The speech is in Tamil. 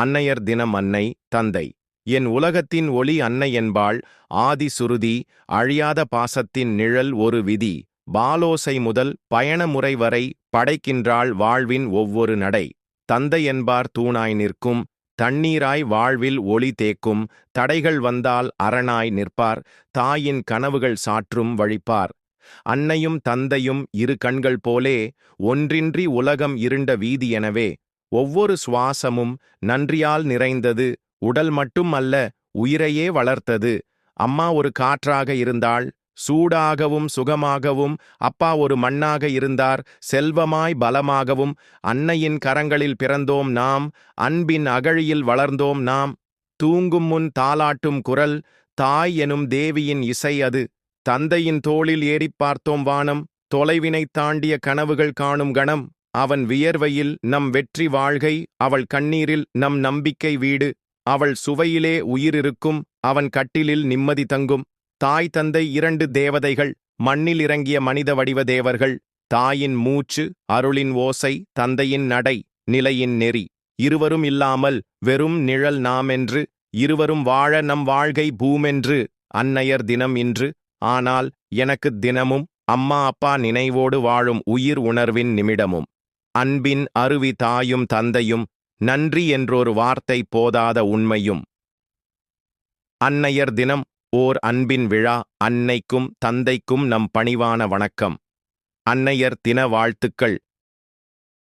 அன்னையர் தினம் அன்னை தந்தை. என் உலகத்தின் ஒளி அன்னை என்பாள் ஆதி சுருதி அழியாத பாசத்தின் நிழல் ஒரு விதி. பாலோசை முதல் பயணமுறை வரை படைக்கின்றாள் வாழ்வின் ஒவ்வொரு நடை. தந்தை என்பார் தூணாய் நிற்கும் தண்ணீராய் வாழ்வில் ஒளி தேக்கும் தடைகள் வந்தால் அரணாய் நிற்பார் தாயின் கனவுகள் சாற்றும் வழிப்பார். அன்னையும் தந்தையும் இரு கண்கள் போலே ஒன்றின்றி உலகம் இருண்ட வீதி எனவே ஒவ்வொரு சுவாசமும் நன்றியால் நிறைந்தது உடல் மட்டும் அல்ல உயிரையே வளர்த்தது. அம்மா ஒரு காற்றாக இருந்தாள் சூடாகவும் சுகமாகவும் அப்பா ஒரு மண்ணாக இருந்தார் செல்வமாய் பலமாகவும் அன்னையின் கரங்களில் பிறந்தோம் நாம் அன்பின் அகழியில் வளர்ந்தோம் நாம் தூங்கும் முன் தாலாட்டும் குரல் தாய் எனும் தேவியின் இசை அது தந்தையின் தோளில் ஏறிப் பார்த்தோம் வானம் தொலைவினைத் தாண்டிய கனவுகள் காணும் கணம். அவன் வியர்வையில் நம் வெற்றி வாழ்கை அவள் கண்ணீரில் நம் நம்பிக்கை வீடு அவள் சுவையிலே உயிரிருக்கும் அவன் கட்டிலில் நிம்மதி தங்கும். தாய் தந்தை இரண்டு தேவதைகள் மண்ணில் இறங்கிய மனித வடிவ தேவர்கள் தாயின் மூச்சு அருளின் ஓசை தந்தையின் நடை நிலையின் நெறி. இருவரும் இல்லாமல் வெறும் நிழல் நாமென்று இருவரும் வாழ நம் வாழ்கை பூமென்று அன்னையர் தினம் இன்று. ஆனால் எனக்குத் தினமும் அம்மா அப்பா நினைவோடு வாழும் உயிர் உணர்வின் நிமிடமும். அன்பின் அருவி தாயும் தந்தையும் நன்றி என்றொரு வார்த்தை போதாத உண்மையும். அன்னையர் தினம் ஓர் அன்பின் விழா அன்னைக்கும் தந்தைக்கும் நம் பணிவான வணக்கம். அன்னையர் தின வாழ்த்துக்கள்.